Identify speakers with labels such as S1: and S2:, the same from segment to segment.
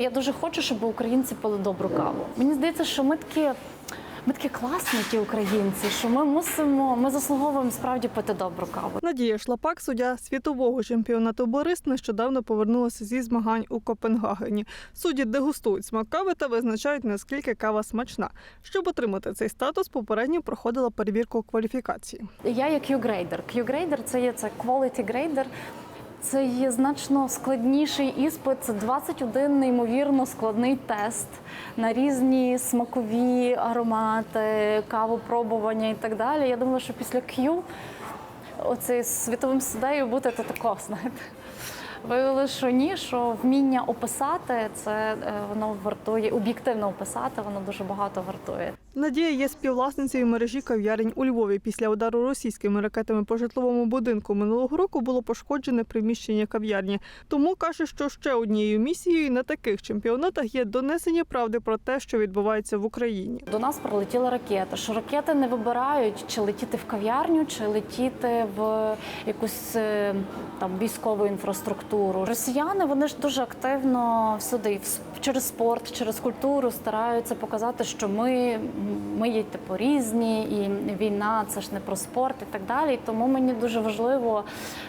S1: Я дуже хочу, щоб українці пили добру каву. Мені здається, що ми такі. Ми такі класні, ті українці, що ми мусимо, ми заслуговуємо справді пити добру каву.
S2: Надія Шлапак, суддя світового чемпіонату Борист, нещодавно повернулася зі змагань у Копенгагені. Судді дегустують смак кави та визначають, наскільки кава смачна. Щоб отримати цей статус, попередньо проходила перевірку кваліфікації.
S1: Я є Q-грейдер. Q-грейдер – це є це quality грейдер. Це є значно складніший іспит. Це 21 неймовірно складний тест на різні смакові аромати, кавопробування і так далі. Я думала, що після Q оцей світовим судею бути то тако, знаєте. Виявилося, що ні, що вміння описати це е, воно вартує об'єктивно описати, воно дуже багато вартує.
S2: Надія є співвласницею мережі кав'ярень у Львові. Після удару російськими ракетами по житловому будинку минулого року було пошкоджене приміщення кав'ярні. Тому каже, що ще однією місією на таких чемпіонатах є донесення правди про те, що відбувається в Україні.
S1: До нас прилетіла ракета. Що ракети не вибирають, чи летіти в кав'ярню, чи летіти в якусь е, там військову інфраструктуру. Росіяни вони ж дуже активно всюди в через спорт, через культуру стараються показати, що ми, ми є типу різні, і війна це ж не про спорт і так далі. Тому мені дуже важливо,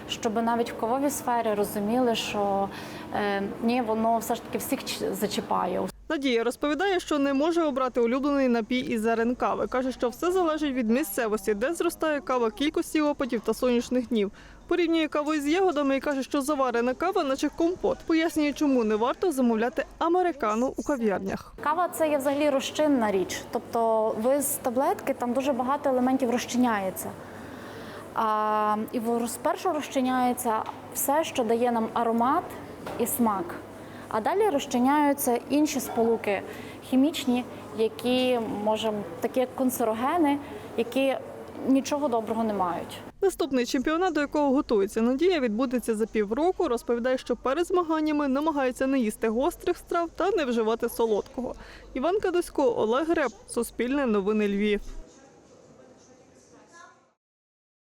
S1: щоб навіть в кововій сфері розуміли, що е, ні, воно все ж таки всіх зачіпає.
S2: Надія розповідає, що не може обрати улюблений напій із зерен кави. Каже, що все залежить від місцевості, де зростає кава, кількості опадів та сонячних днів. Порівнює каву із ягодами і каже, що заварена кава, наче компот. Пояснює, чому не варто замовляти американу у кав'ярнях.
S1: Кава це є взагалі розчинна річ. Тобто ви з таблетки там дуже багато елементів розчиняється. А, і спершу розчиняється все, що дає нам аромат і смак. А далі розчиняються інші сполуки хімічні, які можемо, такі як канцерогени, які нічого доброго не мають.
S2: Наступний чемпіонат, до якого готується Надія, відбудеться за півроку. Розповідає, що перед змаганнями намагається не їсти гострих страв та не вживати солодкого. Іван Кадосько, Олег Греб, Суспільне новини Львів.